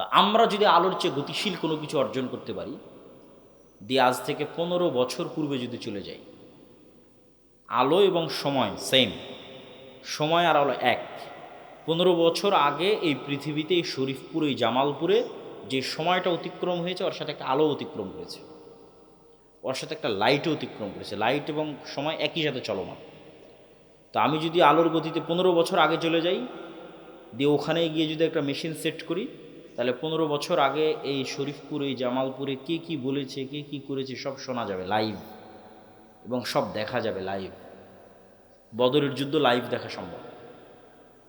তা আমরা যদি আলোর চেয়ে গতিশীল কোনো কিছু অর্জন করতে পারি, দিয়ে আজ থেকে পনেরো বছর পূর্বে যদি চলে যাই, আলো এবং সময় সেম সময় আর আলো এক। পনেরো বছর আগে এই পৃথিবীতে, এই শরীফপুর, এই জামালপুরে যে সময়টা অতিক্রম হয়েছে, ওর সাথে একটা আলো অতিক্রম করেছে। ওর সাথে একটা লাইটও অতিক্রম করেছে। লাইট এবং সময় একই সাথে চলমান। তো আমি যদি আলোর গতিতে পনেরো বছর আগে চলে যাই, দিয়ে ওখানে গিয়ে যদি একটা মেশিন সেট করি তাহলে পনেরো বছর আগে এই শরীফপুর জামালপুরে কে কি বলেছে, কে কি করেছে, সব শোনা যাবে লাইভ এবং সব দেখা যাবে লাইভ বদরের যুদ্ধ লাইভ দেখা সম্ভব।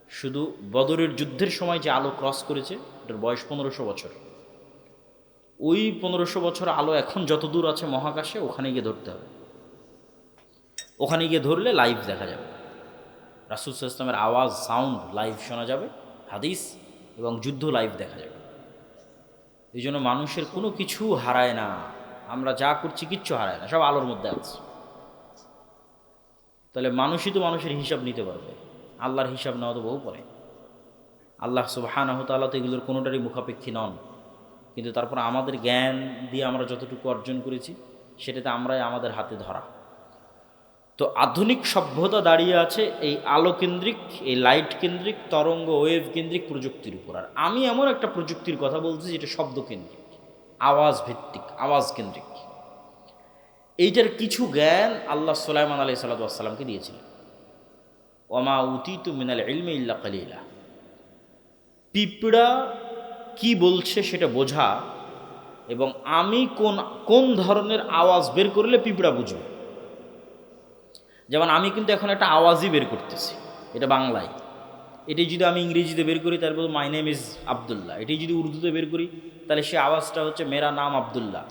শুধু বদরের যুদ্ধের সময় যে আলো ক্রস করেছে ওটার বয়স পনেরোশো বছর। ওই পনেরোশো বছর আলো এখন যত দূর আছে মহাকাশে, ওখানে গিয়ে ধরতে হবে। ওখানে গিয়ে ধরলে লাইভ দেখা যাবে। রাসুল ইসলামের আওয়াজ সাউন্ড লাইভ শোনা যাবে, হাদিস এবং যুদ্ধ লাইভ দেখা যাবে। এই জন্য মানুষের কোনো কিছু হারায় না। আমরা যা করছি কিচ্ছু হারায় না, সব আলোর মধ্যে আছে। তাহলে মানুষই তো মানুষের হিসাব নিতে পারবে। আল্লাহর হিসাব নেওয়া তো বহু পরে। আল্লাহ সুবাহানাহ তাল্লাহ তো এগুলোর কোনোটারই মুখাপেক্ষী নন। কিন্তু তারপর আমাদের জ্ঞান দিয়ে আমরা যতটুকু অর্জন করেছি, সেটাতে আমরাই আমাদের হাতে ধরা। তো আধুনিক সভ্যতা দাঁড়িয়ে আছে এই আলো কেন্দ্রিক এই লাইট কেন্দ্রিক তরঙ্গ ওয়েভ কেন্দ্রিক প্রযুক্তির উপর। আর আমি এমন একটা প্রযুক্তির কথা বলছি যেটা শব্দ কেন্দ্রিক আওয়াজ ভিত্তিক আওয়াজ কেন্দ্রিক এইটার কিছু জ্ঞান আল্লাহ সুলাইমান আলাই সাল্লাতামকে দিয়েছিলেন। ওমা উতিতু মিনাল ইলমে ইল্লা কালিলা। পিঁপড়া কি বলছে সেটা বোঝা এবং আমি কোন কোন ধরনের আওয়াজ বের করলে পিঁপড়া বুঝবে? যেমন আমি কিন্তু এখন একটা আওয়াজই বের করতেছি, এটা বাংলায়। এটি যদি আমি ইংরেজিতে বের করি, তারপর মাই নেম ইজ আবদুল্লাহ। এটি যদি উর্দুতে বের করি, তাহলে সে আওয়াজটা হচ্ছে, মেরা নাম আবদুল্লাহ।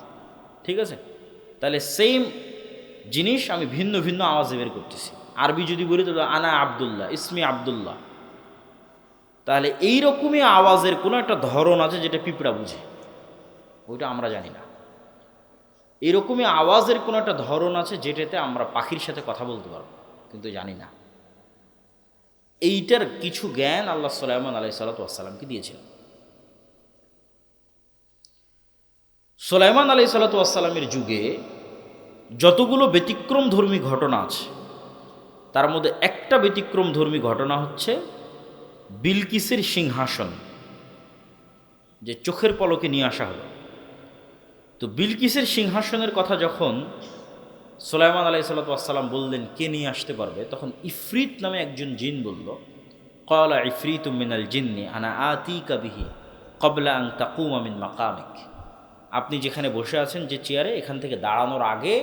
ঠিক আছে? তাহলে সেম জিনিস আমি ভিন্ন ভিন্ন আওয়াজে বের করতেছি। আরবি যদি বলি, তাহলে আনা আবদুল্লাহ, ইসমি আবদুল্লাহ। তাহলে এই রকমই আওয়াজের কোনো একটা ধরন আছে যেটা পিঁপড়া বুঝে। ওইটা আমরা জানি না। এরকমই আওয়াজের কোনো একটা ধরন আছে যেটাতে আমরা পাখির সাথে কথা বলতে পারব, কিন্তু জানি না। এইটার কিছু জ্ঞান আল্লাহ সাল্লামান আলাই সাল্লাতামকে দিয়েছিলেন। সোলাইমান আলাই সাল্লাতামের যুগে যতগুলো ব্যতিক্রম ধর্মী ঘটনা আছে, তার মধ্যে একটা ব্যতিক্রম ধর্মী ঘটনা হচ্ছে বিলকিসের সিংহাসন, যে চোখের পলকে নিয়ে আসা হলো। তো বিলকিসের সিংহাসনের কথা যখন সোলাইমান আলাই সাল্লাতাম বললেন, কে নিয়ে আসতে পারবে? তখন ইফরিত নামে একজন জিন বলল কলা ইফরিত মিনাল জিন্নি আনা আতি কাবিহি কবলা আং তাকুম আমিন মাকামিক। আপনি যেখানে বসে আছেন যে চেয়ারে, এখান থেকে দাঁড়ানোর আগে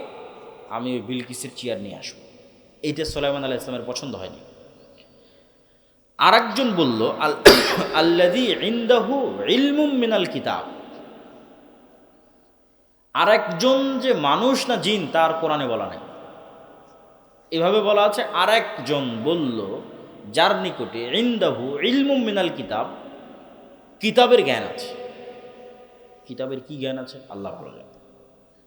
আমি ওই বিলকিসের চেয়ার নিয়ে আসব। এইটা সোলাইমান আলাহ ইসলামের পছন্দ হয়নি। আরেকজন বলল, আল আল্লাদি ইন্দাহু ইলমুম মিনাল কিতাব। আরেকজন যে মানুষ না জিন, তার কোরআনে বলা নাই। এভাবে বলা আছে, আরেকজন বলল, যার নিকটে ইন্দাহু ইলমুম মিনাল কিতাব, কিতাবের জ্ঞান আছে। কিতাবের কি জ্ঞান আছে? আল্লাহ ভালো জানে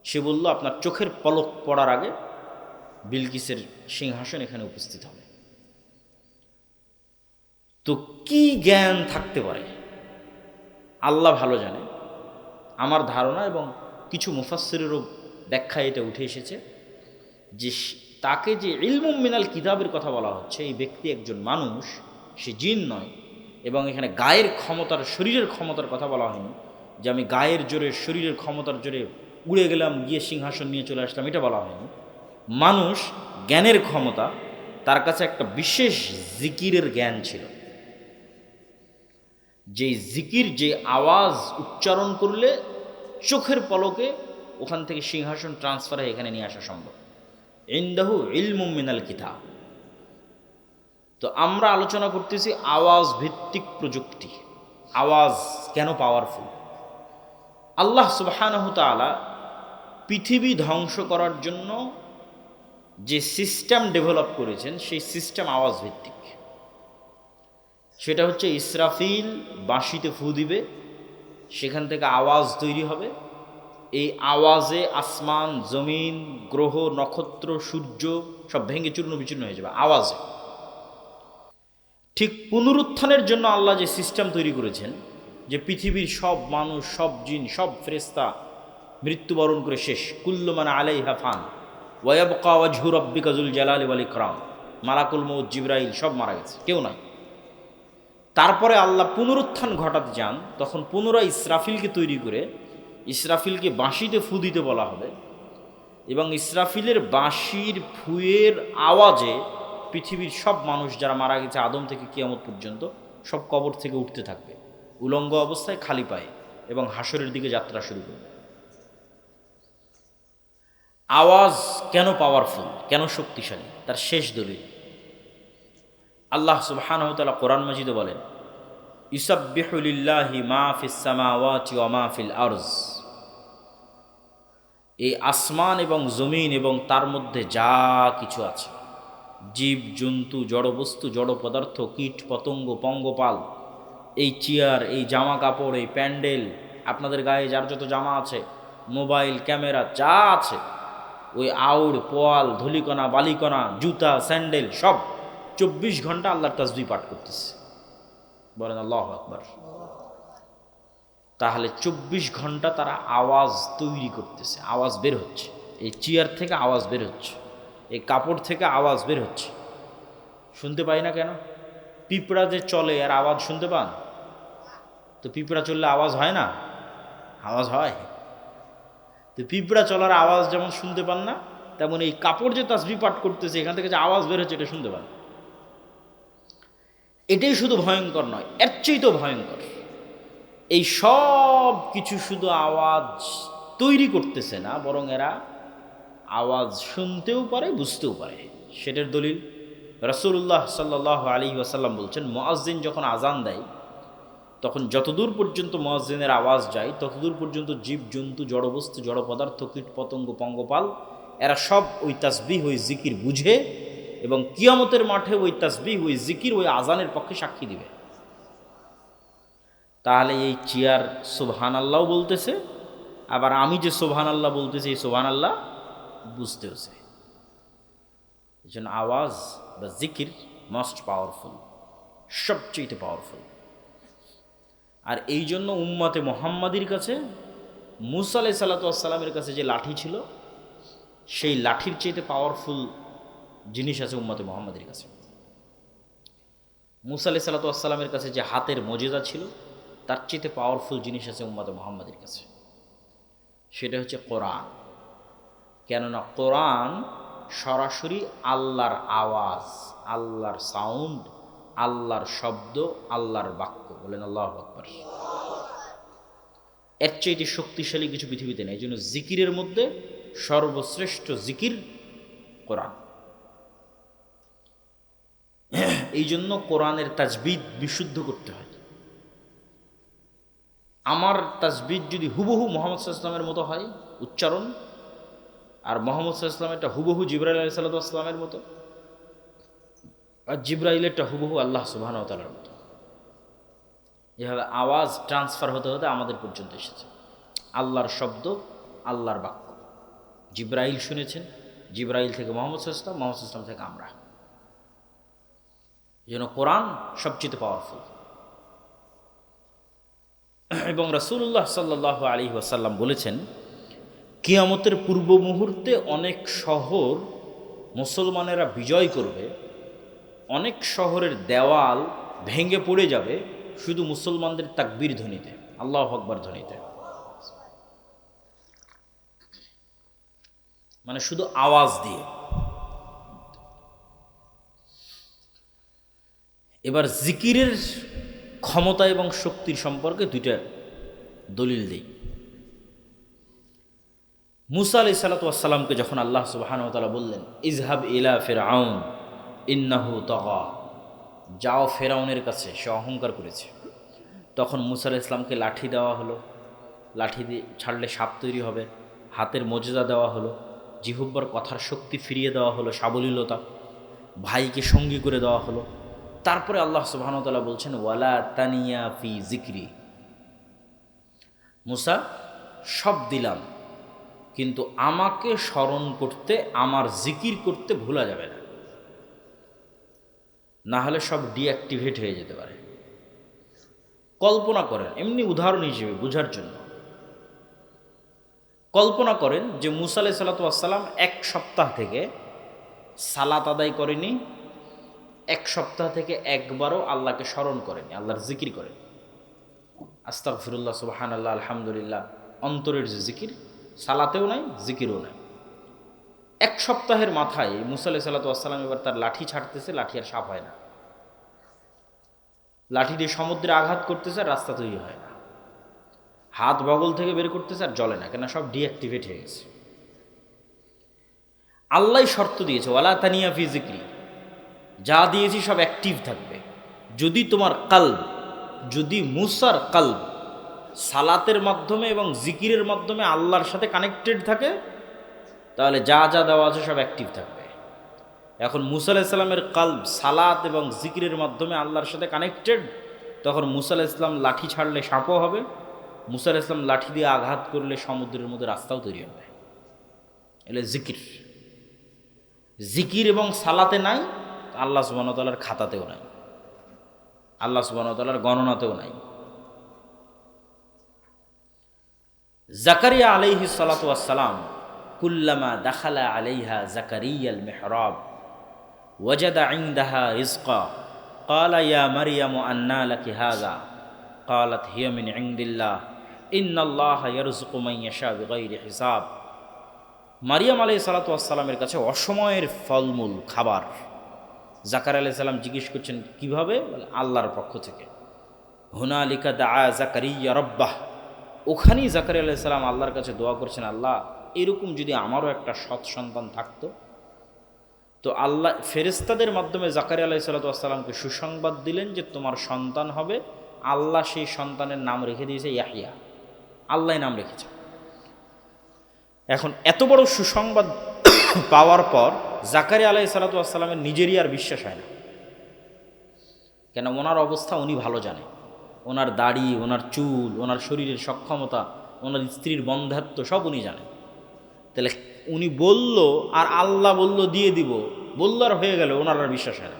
সে বলল, আপনার চোখের পলক পড়ার আগে বিলকিসের সিংহাসন এখানে উপস্থিত হবে। তো কি জ্ঞান থাকতে পারে? আল্লাহ ভালো জানে। আমার ধারণা এবং কিছু মুফাসিরেরও ব্যাখ্যা এটা উঠে এসেছে যে তাকে যে ইলমুম মিনাল কিতাবের কথা বলা হচ্ছে, এই ব্যক্তি একজন মানুষ, সে জিন নয় এবং এখানে গায়ের ক্ষমতার, শরীরের ক্ষমতার কথা বলা হয়নি। যে আমি গায়ের জোরে, শরীরের ক্ষমতার জোরে উড়ে গেলাম, গিয়ে সিংহাসন নিয়ে চলে আসলাম, এটা বলা হয়নি। মানুষ জ্ঞানের ক্ষমতা, তার কাছে একটা বিশেষ জিকিরের জ্ঞান ছিল। যে জিকির, যে আওয়াজ উচ্চারণ করলে চোখের পলকে ওখান থেকে সিংহাসন ট্রান্সফার হয়ে এখানে নিয়ে আসা সম্ভব। ইন্দাহু ইলমুম মিনাল কিতাব। তো আমরা আলোচনা করতেছি আওয়াজ ভিত্তিক প্রযুক্তি। আওয়াজ কেন পাওয়ারফুল আল্লাহ সুবাহানহ তালা পৃথিবী ধ্বংস করার জন্য যে সিস্টেম ডেভেলপ করেছেন, সেই সিস্টেম আওয়াজ ভিত্তিক। সেটা হচ্ছে ইসরাফিল বাঁশিতে ফু দিবে সেখান থেকে আওয়াজ তৈরি হবে। এই আওয়াজে আসমান, জমিন, গ্রহ, নক্ষত্র, সূর্য সব ভেঙে চূর্ণ বিচূর্ণ হয়ে যাবে আওয়াজে। ঠিক পুনরুত্থানের জন্য আল্লাহ যে সিস্টেম তৈরি করেছেন, যে পৃথিবীর সব মানুষ, সব জিন, সব ফ্রেস্তা মৃত্যুবরণ করে শেষ। কুল্লমান আলাইহা ফান ওয়াবকা ওয়াজহু রব্বিকা জুল জালালি ওয়াল ইকরাম। মালাকুল মৌত জিব্রাইল সব মারা গেছে, কেউ নাই। তারপরে আল্লাহ পুনরুত্থান ঘটাতে যান, তখন পুনরায় ইসরাফিলকে তৈরি করে, ইসরাফিলকে বাঁশিতে ফু দিতে বলা হবে এবং ইসরাফিলের বাঁশির ফুয়ের আওয়াজে পৃথিবীর সব মানুষ যারা মারা গেছে আদম থেকে কিয়ামত পর্যন্ত, সব কবর থেকে উঠতে থাকবে। উলঙ্গ অবস্থায় খালি পায়ে এবং হাসরের দিকে যাত্রা শুরু করবে। আওয়াজ কেন পাওয়ারফুল কেন শক্তিশালী? তার শেষ দলিল। আল্লাহ সুবহানহতালা কোরআন মজিদে বলেন ইসাব্বিহুলিল্লাহি মা ফিস সামাওয়াতি ওয়া মা ফিল আরজ। এই আসমান এবং জমিন এবং তার মধ্যে যা কিছু আছে, জীব, জন্তু, জড়বস্তু, জড় পদার্থ, কীট, পতঙ্গ, পঙ্গপাল, এই চেয়ার, এই জামা কাপড় এই প্যান্ডেল, আপনাদের গায়ে যার যত জামা আছে, মোবাইল, ক্যামেরা, যা আছে, ওই আউড়, পোয়াল, ধুলিকণা, বালিকণা, জুতা, স্যান্ডেল, সব চব্বিশ ঘণ্টা আল্লাহর তাসবি পাঠ করতেছে। বলেন, আল্লাহ আকবর। তাহলে চব্বিশ ঘণ্টা তারা আওয়াজ তৈরি করতেছে, আওয়াজ বের হচ্ছে। এই চেয়ার থেকে আওয়াজ বের হচ্ছে, এই কাপড় থেকে আওয়াজ বের হচ্ছে। শুনতে পাই না কেন? পিঁপড়া যে চলে আর আওয়াজ শুনতে পান? তো পিঁপড়া চললে আওয়াজ হয় না? আওয়াজ হয়। তো পিঁপড়া চলার আওয়াজ যেমন শুনতে পান না, তেমন এই কাপড় যে তাসবি পাঠ করতেছে, এখান থেকে যে আওয়াজ বের হচ্ছে, এটা শুনতে পান। এটাই শুধু ভয়ঙ্কর নয়, এর চেয়েই ভয়ঙ্কর। এই সব কিছু শুধু আওয়াজ তৈরি করতেছে না, বরং এরা আওয়াজ শুনতেও পারে, বুঝতেও পারে। সেটার দলিল রসুল্লাহ সাল্লাহ আলী ওয়াসাল্লাম বলছেন, মোয়াজ্জিন যখন আজান দেয়, তখন যতদূর পর্যন্ত মোয়াজ্জিনের আওয়াজ যায়, ততদূর পর্যন্ত জীব, জন্তু, জড়বস্তু জড় পদার্থ কীট পতঙ্গ পঙ্গপাল, এরা সব ওই তাসবিহ, ওই জিকির বুঝে এবং কিয়ামতের মাঠে ওই তাসবিহ, ওই জিকির, ওই আজানের পক্ষে সাক্ষী দিবে। তাহলে এই চেয়ার সোভান আল্লাহ বলতেছে, আবার আমি যে সোভান আল্লাহ বলতেছি, এই সোভান আল্লাহ বুঝতেওছে এই জন্য আওয়াজ বা জিকির মোস্ট পাওয়ারফুল সবচেয়ে পাওয়ারফুল আর এই জন্য উম্মাতে মোহাম্মদির কাছে, মুসা আলাই সাল্লাতামের কাছে যে লাঠি ছিল, সেই লাঠির চেয়েতে পাওয়ারফুল জিনিস আছে উম্মাতে মোহাম্মদের কাছে। মুসা সাল্লাতামের কাছে যে হাতের মজেদা ছিল, তার চেয়েতে পাওয়ারফুল জিনিস আছে উম্মাতে মোহাম্মদের কাছে। সেটা হচ্ছে কোরআন। কেননা কোরআন সরাসরি আল্লাহর আওয়াজ, আল্লাহর সাউন্ড আল্লাহর শব্দ, আল্লাহর বাক্য। বলেন আল্লাহ আকবর। এর চাইতে শক্তিশালী কিছু পৃথিবীতে নেই, এই জন্য জিকিরের মধ্যে সর্বশ্রেষ্ঠ জিকির কোরআন। এই জন্য কোরআনের তাজবিদ বিশুদ্ধ করতে হয়। আমার তাজবিদ যদি হুবহু মোহাম্মদ ইসলামের মতো হয়, উচ্চারণ, আর মোহাম্মদ ইসলামেরটা হুবহু জিব্রাইল আলি সাল্লামের মতো, আর জিব্রাইলেরটা হুবহু আল্লাহ সুবাহ তালার মতো। এভাবে আওয়াজ ট্রান্সফার হতে হতে আমাদের পর্যন্ত এসেছে। আল্লাহর শব্দ, আল্লাহর বাক্য। জিব্রাইল শুনেছেন, জিব্রাইল থেকে মোহাম্মদ ইসলাম মোহাম্মদ ইসলাম থেকে আমরা। যেন কোরআন সবচেয়ে পাওয়ারফুল এবং রাসুল্লাহ সাল্লাহ আলী ওয়াসাল্লাম বলেছেন, কিয়ামতের পূর্ব মুহূর্তে অনেক শহর মুসলমানেরা বিজয় করবে, অনেক শহরের দেওয়াল ভেঙে পড়ে যাবে শুধু মুসলমানদের তাকবীর ধ্বনিতে, আল্লাহ আকবর ধ্বনিতে। মানে শুধু আওয়াজ দিয়ে। এবার জিকিরের ক্ষমতা এবং শক্তির সম্পর্কে দুইটা দলিল দেই। মুসা আলি সাল্লাতামকে যখন আল্লাহ সুবাহানতালা বললেন ইজহাব ইলা ফের আউন ইন্নাহু তগা। যাও ফেরাউনের কাছে, সে অহংকার করেছে। তখন মুসা ইসলামকে লাঠি দেওয়া হলো। লাঠি দিয়ে ছাড়লে সাপ তৈরি হবে, হাতের মর্যাদা দেওয়া হলো জিহুব্বর কথার শক্তি ফিরিয়ে দেওয়া হলো, সাবলীলতা। ভাইকে সঙ্গী করে দেওয়া হলো। তারপরে আল্লাহ সুবাহতাল্লাহ বলছেন, ওয়ালা তানিয়া ফি জিক্রি মুসা, সব দিলাম, কিন্তু আমাকে স্মরণ করতে, আমার জিকির করতে ভোলা যাবে না। না হলে সব ডিঅ্যাক্টিভেট হয়ে যেতে পারে। কল্পনা করেন, এমনি উদাহরণ হিসেবে বোঝার জন্য। কল্পনা করেন যে মুসা আলাই সাল্লাতাম এক সপ্তাহ থেকে সালাত আদায় করেনি এক সপ্তাহ থেকে একবারও আল্লাহকে স্মরণ করেনি, আল্লাহর জিকির করেন। আস্তাক ফিরুল্লাহ সুবাহান আল্লাহ আলহামদুলিল্লাহ। অন্তরের যে জিকির, সালাতেও নাই, জিকিরও নাই। এক সপ্তাহের মাথায় মুসা আলাই সাল্লাতাম এবার তার লাঠি ছাড়তেছে, লাঠি আর সাপ হয় না। লাঠি দিয়ে সমুদ্রে আঘাত করতেছে আর রাস্তা তৈরি হয় না। হাত বগল থেকে বের করতেছে আর জলে না কেন সব ডিঅ্যাক্টিভেট হয়ে গেছে। আল্লাহ শর্ত দিয়েছে, ওয়ালা তানিয়া ফি জিক্রি। যা দিয়েছি সব অ্যাক্টিভ থাকবে। যদি তোমার কাল যদি মুসার কাল সালাতের মাধ্যমে এবং জিকিরের মাধ্যমে আল্লাহর সাথে কানেক্টেড থাকে, তাহলে যা যা দেওয়া আছে সব অ্যাক্টিভ থাকবে। এখন মুসা আলাইসাল্লামের কাল সালাত এবং জিকিরের মাধ্যমে আল্লাহর সাথে কানেক্টেড তখন মুসা ইসলাম লাঠি ছাড়লে সাঁপও হবে। মুসা ইসলাম লাঠি দিয়ে আঘাত করলে সমুদ্রের মধ্যে রাস্তাও তৈরি হবে। এলে জিকির। জিকির এবং সালাতে নাই আল্লাহ সুবাহতালার খাতাতেও নাই আল্লাহ সুবাহতালার গণনাতেও নাই জাকারিয়া আলাইহি সালাতাম কুল্লামা দাখালা আলাইহা জাকারিয়াল মেহরাব ওয়াজাদা ইংদাহা রিজকা قال يا مريم أنى لك هذا قالت هي من عند الله إن الله يرزق من يشاء بغير حساب মারিয়াম আলাই সালাতামের কাছে অসময়ের ফলমূল খাবার জাকার আলাই সাল্লাম জিজ্ঞেস করছেন, কীভাবে? বলে, আল্লাহর পক্ষ থেকে। হুনা আলিকা দা জাকারিয়া রব্বাহ। ওখানেই জাকার আলাই সাল্লাম আল্লাহর কাছে দোয়া করছেন, আল্লাহ, এরকম যদি আমারও একটা সৎ সন্তান থাকতো? তো আল্লাহ ফেরেস্তাদের মাধ্যমে জাকারি আলাহি সাল্লাতামকে সুসংবাদ দিলেন যে তোমার সন্তান হবে। আল্লাহ সেই সন্তানের নাম রেখে দিয়েছে ইয়াহিয়া। আল্লাহ নাম রেখেছে। এখন এত বড় সুসংবাদ পাওয়ার পর জাকারি আলাহি সাল্লাতামের নিজেরই আর বিশ্বাস হয় না। কেন ওনার অবস্থা উনি ভালো জানে। ওনার দাড়ি, ওনার চুল, ওনার শরীরের সক্ষমতা, ওনার স্ত্রীর বন্ধাত্ম সব উনি জানেন তাহলে উনি বলল আর আল্লাহ বলল দিয়ে দিব, বলল আর হয়ে গেল, ওনার আর বিশ্বাস হয় না।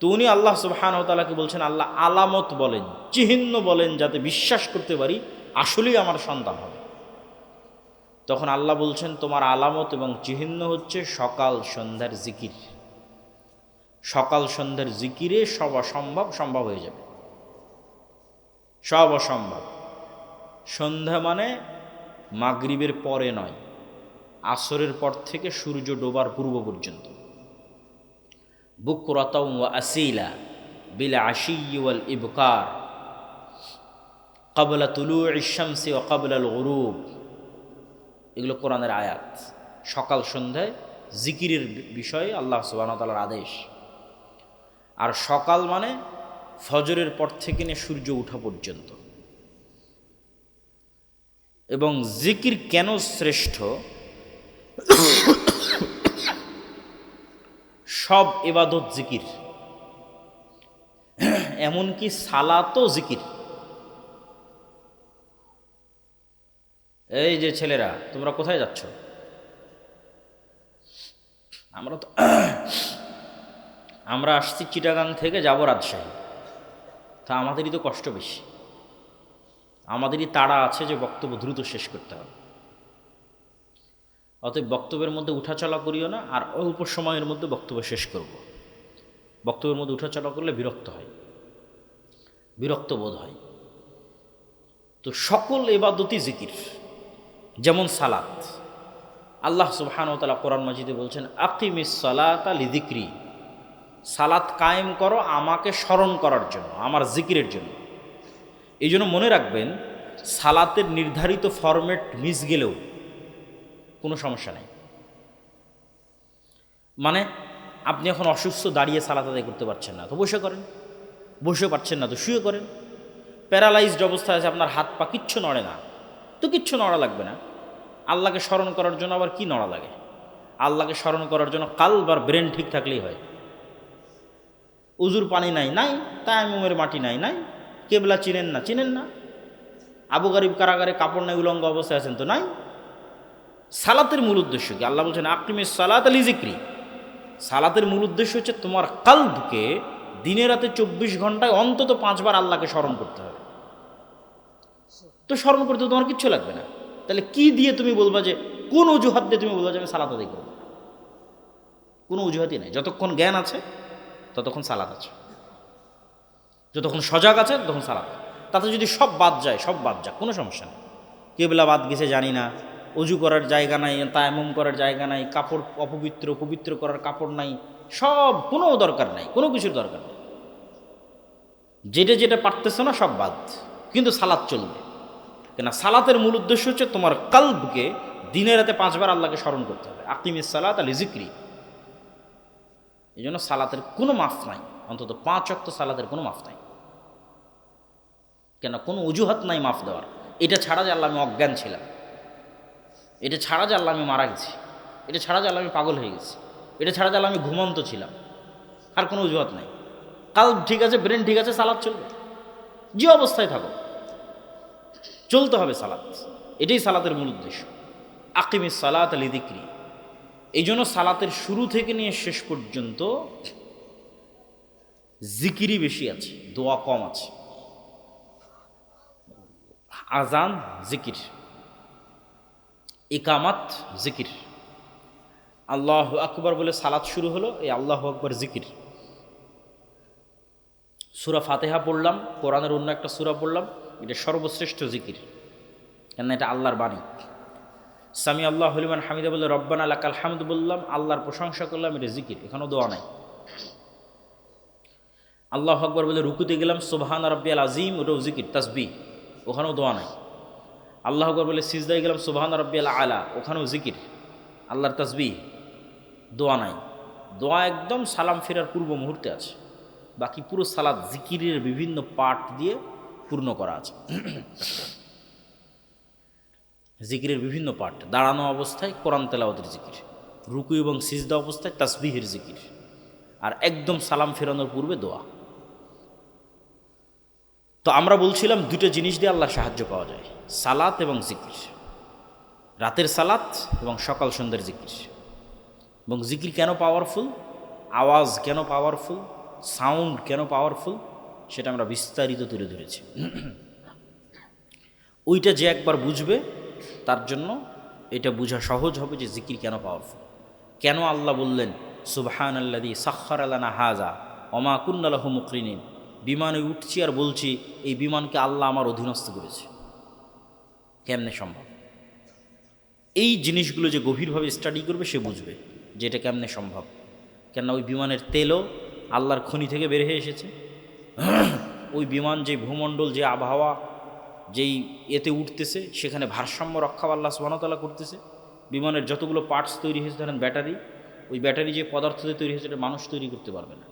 তো উনি আল্লাহ সুবাহানতালাকে বলছেন, আল্লাহ আলামত বলেন, চিহ্ন বলেন, যাতে বিশ্বাস করতে পারি, আসলেই আমার সন্তান হবে। তখন আল্লাহ বলছেন, তোমার আলামত এবং চিহ্ন হচ্ছে সকাল সন্ধ্যার জিকির। সকাল সন্ধ্যার জিকিরে সব অসম্ভব সম্ভব হয়ে যাবে। সব অসম্ভব। সন্ধ্যা মানে মাগরিবের পরে নয়, আসরের পর থেকে সূর্য ডোবার পূর্ব পর্যন্ত। বুকরতম ওয়া আসিলা বিলা আশিওয়াল ইবকার। কাবলা তুলু ইশামসি ও কাবলাল গরুব। এগুলো কোরআনের আয়াত। সকাল, সন্ধ্যায় জিকিরের বিষয়ে আল্লাহ সুবাহতালার আদেশ। আর সকাল মানে ফজরের পর থেকে নিয়ে সূর্য ওঠা পর্যন্ত। এবং জিকির কেন শ্রেষ্ঠ? সব এবাদত জিকির। এমনকি সালাতও জিকির। এই যে ছেলেরা, তোমরা কোথায় যাচ্ছ? আমরা তো আমরা আসছি চিটাগাং থেকে যাব রাজশাহী। তা আমাদেরই তো কষ্ট বেশি। আমাদেরই তাড়া আছে যে বক্তব্য দ্রুত শেষ করতে হবে। অতএব বক্তব্যের মধ্যে উঠাচলা করিও না, আর অল্প সময়ের মধ্যে বক্তব্য শেষ করব। বক্তব্যের মধ্যে উঠাচলা করলে বিরক্ত হয়। বিরক্ত বোধ হয়। তো সকল এবাদতি জিকির। যেমন সালাত। আল্লাহ সুবহানতালা কোরআন মাজিদে বলছেন, আকিমিস সালাত আলি দিক্রি সালাত কায়েম করো আমাকে স্মরণ করার জন্য, আমার জিকিরের জন্য। এই জন্য মনে রাখবেন, সালাতের নির্ধারিত ফরম্যাট মিস গেলেও কোনো সমস্যা নেই। মানে আপনি এখন অসুস্থ দাঁড়িয়ে সালাত আদায় করতে পারছেন না, তো বসে করেন। বসে পারছেন না, তো শুয়ে করেন। প্যারালাইজড অবস্থায় আছে, আপনার হাত পা কিচ্ছু নড়ে না। তো কিচ্ছু নড়া লাগবে না। আল্লাহকে স্মরণ করার জন্য আবার কি নড়া লাগে? আল্লাহকে স্মরণ করার জন্য কাল কালবার ব্রেন ঠিক থাকলেই হয়। উজুর পানি নাই নাই। তায়ামুমের মাটি নাই নাই। কেবলা চিনেন না চিনেন না। আবু গরিব কারাগারে কাপড় নাই, উলঙ্গ অবস্থায় আছেন তো নাই? সালাতের মূল উদ্দেশ্য কি? আল্লাহ বলছেন আকিমে সালাত আলি জিক্রি সালাতের মূল উদ্দেশ্য হচ্ছে তোমার কালবকে দিনে রাতে চব্বিশ ঘন্টায় অন্তত পাঁচবার আল্লাহকে স্মরণ করতে হবে। তো স্মরণ করতে তোমার কিচ্ছু লাগবে না। তাহলে কি দিয়ে তুমি বলবা যে, কোন অজুহাত দিয়ে তুমি বলবা যে আমি সালাত আদায় করব? কোনো অজুহাতই নেই। যতক্ষণ জ্ঞান আছে, ততক্ষণ সালাত আছে। যতক্ষণ সজাগ আছে তখন সালাত তাতে যদি সব বাদ যায়, সব বাদ যাক, কোনো সমস্যা নেই। কেবলা বাদ গেছে, জানি না। অজু করার জায়গা নাই তায়ামুম করার জায়গা নাই, কাপড় অপবিত্র, পবিত্র করার কাপড় নাই, সব কোনো দরকার নাই, কোনো কিছুর দরকার নেই। যেটা যেটা পারতেছে না, সব বাদ। কিন্তু সালাদ চলবে। কেন সালাতের মূল উদ্দেশ্য হচ্ছে তোমার কাল্বকে দিনে রাতে পাঁচবার আল্লাহকে স্মরণ করতে হবে। আকিমিস সালাত আলি জিক্রি এই জন্য সালাতের কোনো মাফ নাই। অন্তত পাঁচ অক্ত সালাতের কোনো মাফ নাই। কেন কোনো অজুহাত নাই মাফ দেওয়ার। এটা ছাড়া যে আল্লাহ আমি অজ্ঞান ছিলাম। এটা ছাড়া যে আল্লাহ আমি মারা গেছি। এটা ছাড়া যে আল্লাহ আমি পাগল হয়ে গেছি। এটা ছাড়া যে আল্লাহ আমি ঘুমন্ত ছিলাম। আর কোনো অজুহাত নাই। কাল ঠিক আছে, ব্রেন ঠিক আছে সালাদ চলবে। যে অবস্থায় থাকো। চলতে হবে সালাত। এটাই সালাতের মূল উদ্দেশ্য। আকিমি সালাত আলি দিক্রি এই জন্য সালাতের শুরু থেকে নিয়ে শেষ পর্যন্ত জিকিরি বেশি আছে, দোয়া কম আছে। আজান জিকির। ইকামাত জিকির। আল্লাহ আকবর বলে সালাত শুরু হলো, এই আল্লাহ আকবর জিকির। সুরা ফাতেহা পড়লাম, কোরআনের অন্য একটা সুরা পড়লাম, এটা সর্বশ্রেষ্ঠ জিকির। কেন এটা আল্লাহর বাণী। সামি আল্লাহ হলিমান হামিদা বলে রব্বান আল্লাহ হামদ বললাম, আল্লাহর প্রশংসা করলাম, এটা জিকির, এখানেও দোয়া নাই। আল্লাহ আকবর বলে রুকুতে গেলাম, সোবাহান রব্বিয়াল আজিম ওটাও জিকির তাসবি ওখানেও দোয়া নাই। আল্লাহ আকবর বলে সিজদায় গেলাম, সোবাহান রব্বিয়াল আলা, ওখানেও জিকির, আল্লাহর তাসবি দোয়া নাই। দোয়া একদম সালাম ফেরার পূর্ব মুহূর্তে আছে। বাকি পুরো সালাদ জিকিরের বিভিন্ন পার্ট দিয়ে পূর্ণ করা আছে। জিকিরের বিভিন্ন পার্ট, দাঁড়ানো অবস্থায় কোরআন তেলাওয়াতের জিকির, রুকু এবং সিজদা অবস্থায় তাসবিহের জিকির, আর একদম সালাম ফেরানোর পূর্বে দোয়া। তো আমরা বলছিলাম দুটো জিনিস দিয়ে আল্লাহ সাহায্য পাওয়া যায়, সালাত এবং জিকির। রাতের সালাত এবং সকাল সন্ধ্যের জিকির। এবং জিকির কেন পাওয়ারফুল আওয়াজ কেন পাওয়ারফুল সাউন্ড কেন পাওয়ারফুল সেটা আমরা বিস্তারিত তুলে ধরেছি। ওইটা যে একবার বুঝবে, তার জন্য এটা বোঝা সহজ হবে যে জিকির কেন পাওয়ারফুল কেন আল্লাহ বললেন সুবহান আল্লাদি সাক্ষর আল্লানা হাজা অমা কুন্নালাহ মুকরিনিন। বিমানে উঠছি আর বলছি, এই বিমানকে আল্লাহ আমার অধীনস্থ করেছে। কেমনে সম্ভব? এই জিনিসগুলো যে গভীরভাবে স্টাডি করবে, সে বুঝবে যে এটা কেমনে সম্ভব। কেননা ওই বিমানের তেলও আল্লাহর খনি থেকে বের হয়ে এসেছে। ওই বিমান যে ভূমণ্ডল, যে আবহাওয়া, যেই এতে উঠতেছে, সেখানে ভারসাম্য রক্ষা আল্লাহ সুবাহতাল্লাহ করতেছে। বিমানের যতগুলো পার্টস তৈরি হয়েছে, ধরেন ব্যাটারি, ওই ব্যাটারি যে পদার্থ দিয়ে তৈরি হয়েছে, এটা মানুষ তৈরি করতে পারবে না।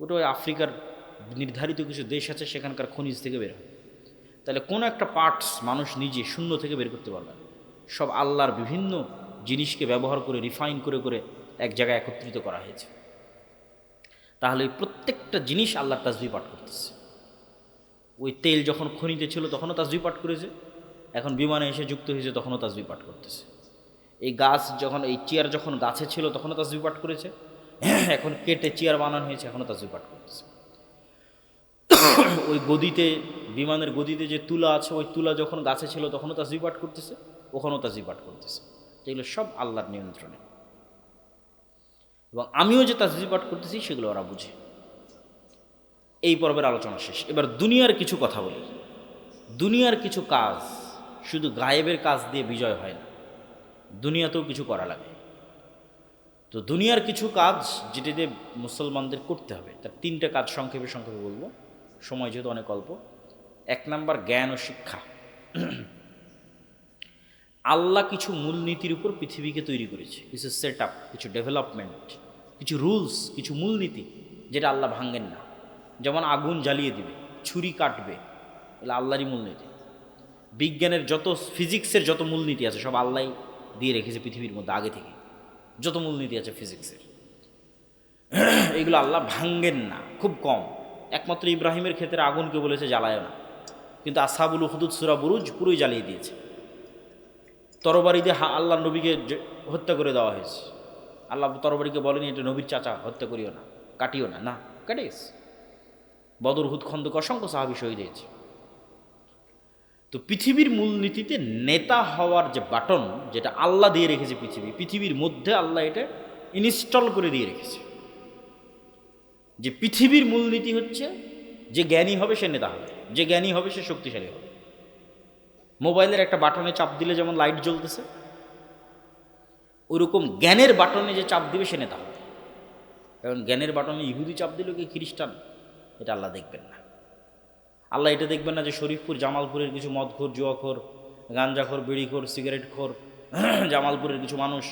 ওটা ওই আফ্রিকার নির্ধারিত কিছু দেশ আছে, সেখানকার খনিজ থেকে বের হয়। তাহলে কোনো একটা পার্টস মানুষ নিজে শূন্য থেকে বের করতে পারবে না। সব আল্লাহর বিভিন্ন জিনিসকে ব্যবহার করে রিফাইন করে করে এক জায়গায় একত্রিত করা হয়েছে। তাহলে ওই প্রত্যেকটা জিনিস আল্লাহর তাজবি পাঠ করতেছে। ওই তেল যখন খনিতে ছিল তখনও তাজবি পাঠ করেছে, এখন বিমানে এসে যুক্ত হয়েছে তখনও তাজবি পাঠ করতেছে। এই গাছ যখন, এই চেয়ার যখন গাছে ছিল তখনও তাজবি পাঠ করেছে, এখন কেটে চেয়ার বানানো হয়েছে, এখনও তাজবি পাঠ করতেছে। ওই গদিতে, বিমানের গদিতে যে তুলা আছে, ওই তুলা যখন গাছে ছিল তখনও তাজবি পাঠ করতেছে, ওখানেও তাজবি পাঠ করতেছে। যেগুলো সব আল্লাহর নিয়ন্ত্রণে। এবং আমিও যে তাজবি পাঠ করতেছি, সেগুলো ওরা বুঝে। এই পর্বের আলোচনা শেষ। এবার দুনিয়ার কিছু কথা বলি। দুনিয়ার কিছু কাজ শুধু গায়েবের কাজ দিয়ে বিজয় হয় না। দুনিয়াতেও কিছু করা লাগে। তো দুনিয়ার কিছু কাজ যেটি যেটিতে মুসলমানদের করতে হবে, তার তিনটে কাজ সংক্ষেপে সংক্ষেপে বলব। সময় যেহেতু অনেক অল্প, এক নাম্বার জ্ঞান ও শিক্ষা। আল্লাহ কিছু মূলনীতির উপর পৃথিবীকে তৈরি করেছে। কিছু সেট আপ কিছু ডেভেলপমেন্ট কিছু রুলস কিছু মূলনীতি যেটা আল্লাহ ভাঙ্গেন না। যেমন আগুন জ্বালিয়ে দিবে, ছুরি কাটবে, এগুলো আল্লাহরই মূলনীতি। বিজ্ঞানের যত ফিজিক্সের যত মূলনীতি আছে, সব আল্লাহ দিয়ে রেখেছে পৃথিবীর মধ্যে আগে থেকে। যত মূলনীতি আছে ফিজিক্সের এগুলো আল্লাহ ভাঙ্গেন না, খুব কম। একমাত্র ইব্রাহিমের ক্ষেত্রে আগুনকে বলেছে জ্বালায় না। কিন্তু আসাবুল হুদুদ সুরা বুরুজ পুরোই জ্বালিয়ে দিয়েছে। তরবারি দিয়ে হা- আল্লাহ নবীকে হত্যা করে দেওয়া হয়েছে। আল্লাহ তরবারিকে বলেনি, এটা নবীর চাচা, হত্যা করিও না, কাটিও না। না কাটিস বদর, হুদ, খন্দক অসংখ্য সাহাবি শহীদ হয়েছে। তো পৃথিবীর মূলনীতিতে নেতা হওয়ার যে বাটন, যেটা আল্লাহ দিয়ে রেখেছে পৃথিবী, পৃথিবীর মধ্যে আল্লাহ এটা ইনস্টল করে দিয়ে রেখেছে। যে পৃথিবীর মূলনীতি হচ্ছে, যে জ্ঞানী হবে সে নেতা হবে, যে জ্ঞানী হবে সে শক্তিশালী হবে। মোবাইলের একটা বাটনে চাপ দিলে যেমন লাইট জ্বলতেছে ওইরকম জ্ঞানের বাটনে যে চাপ দিবে সে নেতা হবে। কারণ জ্ঞানের বাটনে ইহুদি চাপ দিল কি খ্রিস্টান? এটা আল্লাহ দেখবেন না। আল্লাহ এটা দেখবেন না যে শরীফপুর, জামালপুরের কিছু মদখোর, জুয়াখোর, গাঞ্জাখোর, বিড়িখোর, সিগারেটখোর, জামালপুরের কিছু মানুষ,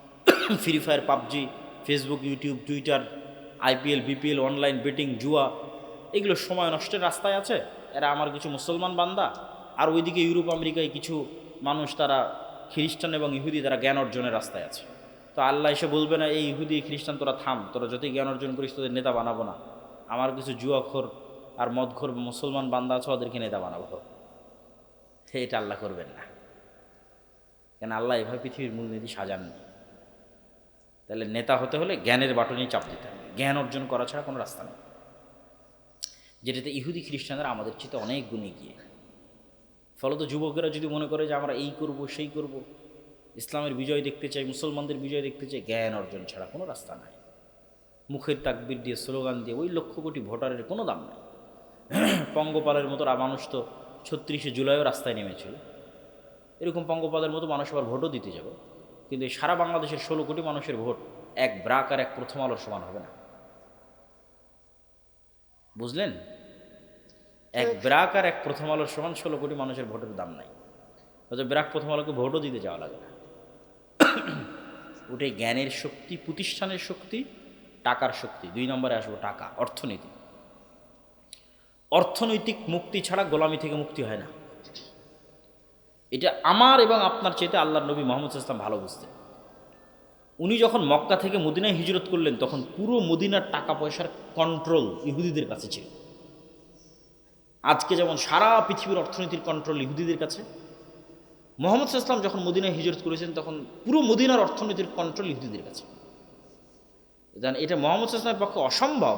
Free Fire, PUBG, Facebook, YouTube, Twitter, IPL, BPL, online, betting, জুয়া, এগুলো সময় নষ্টের রাস্তায় আছে। এরা আমার কিছু মুসলমান বান্দা আর ওইদিকে ইউরোপ, আমেরিকায় কিছু মানুষ তারা খ্রিস্টান এবং ইহুদি তারা জ্ঞান অর্জনের রাস্তায় আছে। তো আল্লাহ এসে বলবে না, এই ইহুদি খ্রিস্টান, তোরা থাম, তোরা যতই জ্ঞান অর্জন করিস, তোদের নেতা বানাবো না। আমার কিছু জুয়াখোর আর মদখোর মুসলমান বান্দা আছে, ওদেরকে নেতা বানাবো। এটা আল্লাহ করবেন না। কেন আল্লাহ এভাবে পৃথিবীর মূলনীতি সাজাননি তাহলে নেতা হতে হলে জ্ঞানের বাটনেই চাপ দিতে হবে। জ্ঞান অর্জন করা ছাড়া কোনো রাস্তা নেই। যেটাতে ইহুদি, খ্রিস্টানরা আমাদের চেয়ে অনেক গুণে গিয়ে ফলত যুবকেরা যদি মনে করে যে আমরা এই করব, সেই করব, ইসলামের বিজয় দেখতে চাই, মুসলমানদের বিজয় দেখতে চাই, জ্ঞান অর্জন ছাড়া কোনো রাস্তা নাই। মুখের তাকবির দিয়ে, স্লোগান দিয়ে, ওই লক্ষ কোটি ভোটারের কোনো দাম নাই। পঙ্গপালের মতো মানুষ তো ছত্রিশে জুলাইও রাস্তায় নেমেছিল। এরকম পঙ্গপালের মতো মানুষ আবার ভোটও দিতে যাবে। কিন্তু এই সারা বাংলাদেশের ষোলো কোটি মানুষের ভোট এক ব্রাক আর এক প্রথম আলোর সমান হবে না। বুঝলেন? এক ব্রাক আর এক প্রথম আলোর সমান ষোলো কোটি মানুষের ভোটের দাম নাই। হয়তো ব্রাক প্রথম আলোকে ভোটও দিতে যাওয়া লাগে না। ওটাই জ্ঞানের শক্তি, প্রতিষ্ঠানের শক্তি, টাকার শক্তি। দুই নম্বরে আসব টাকা, অর্থনীতি। অর্থনৈতিক মুক্তি ছাড়া গোলামি থেকে মুক্তি হয় না। এটা আমার এবং আপনার চেয়েতে আল্লাহ নবী মোহাম্মদ ইসলাম ভালো বুঝতেন। উনি যখন মক্কা থেকে মদিনায় হিজরত করলেন, তখন পুরো মদিনার টাকা পয়সার কন্ট্রোল ইহুদিদের কাছে ছিল। আজকে যেমন সারা পৃথিবীর অর্থনীতির কন্ট্রোল ইহুদিদের কাছে, মোহাম্মদ ইসলাম যখন মদিনায় হিজরত করেছেন, তখন পুরো মদিনার অর্থনীতির কন্ট্রোল ইহুদিদের কাছে। এটা মোহাম্মদ ইসলামের পক্ষে অসম্ভব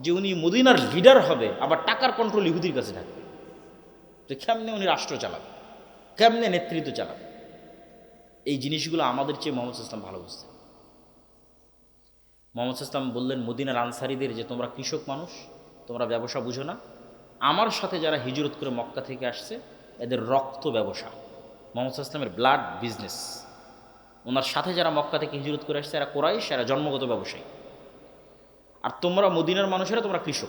যে উনি মদিনার লিডার হবে, আবার টাকার কন্ট্রোল ইহুদির কাছে থাকবে তো কেমনে উনি রাষ্ট্র চালাবে? কেমনে নেতৃত্ব চালাবে? এই জিনিসগুলো আমাদের চেয়ে মোহাম্মদ ইসলাম ভালো বুঝতেন। মোহাম্মদ ইসলাম বললেন, মদিনার আনসারিদের যে তোমরা কৃষক মানুষ, তোমরা ব্যবসা বুঝো না। আমার সাথে যারা হিজরত করে মক্কা থেকে আসছে, এদের রক্ত ব্যবসা। মোহাম্মদ ইসলামের ব্লাড বিজনেস ওনার সাথে যারা মক্কা থেকে হিজরত করে আসছে, এরা কোরাইশ, এরা জন্মগত ব্যবসায়ী। আর তোমরা মদিনার মানুষেরা, তোমরা কৃষক।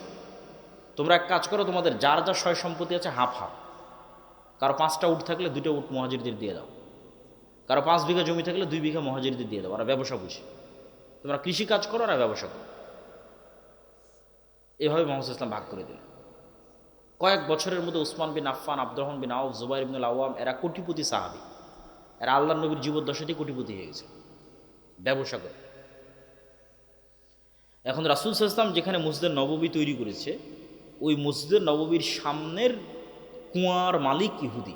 তোমরা এক কাজ করো, তোমাদের যার যা সয় সম্পত্তি আছে, হাফ হাফ। কারও পাঁচটা উঠ থাকলে দুইটা উঠ মহাজিরদের দিয়ে দাও। কারও পাঁচ বিঘা জমি থাকলে দুই বিঘা মহাজিরদের দিয়ে দাও। ওরা ব্যবসা বুঝে। তোমরা কৃষি কাজ করো আর ব্যবসা করো। এভাবে মোহাম্মদ ইসলাম ভাগ করে দিল কয়েক বছরের মধ্যে উসমান বিন আফফান আব্দুরহমান বিন আউফ, জুবাইর বিন আওয়াম এরা কোটিপতি সাহাবি। এরা আল্লাহ নবীর জীবদ্দশাতেই কোটিপতি হয়ে গেছে। ব্যবসা করে। এখন রাসুল ইসলাম যেখানে মসজিদের নববী তৈরি করেছে, ওই মসজিদের নববীর সামনের কুয়ার মালিক ইহুদি।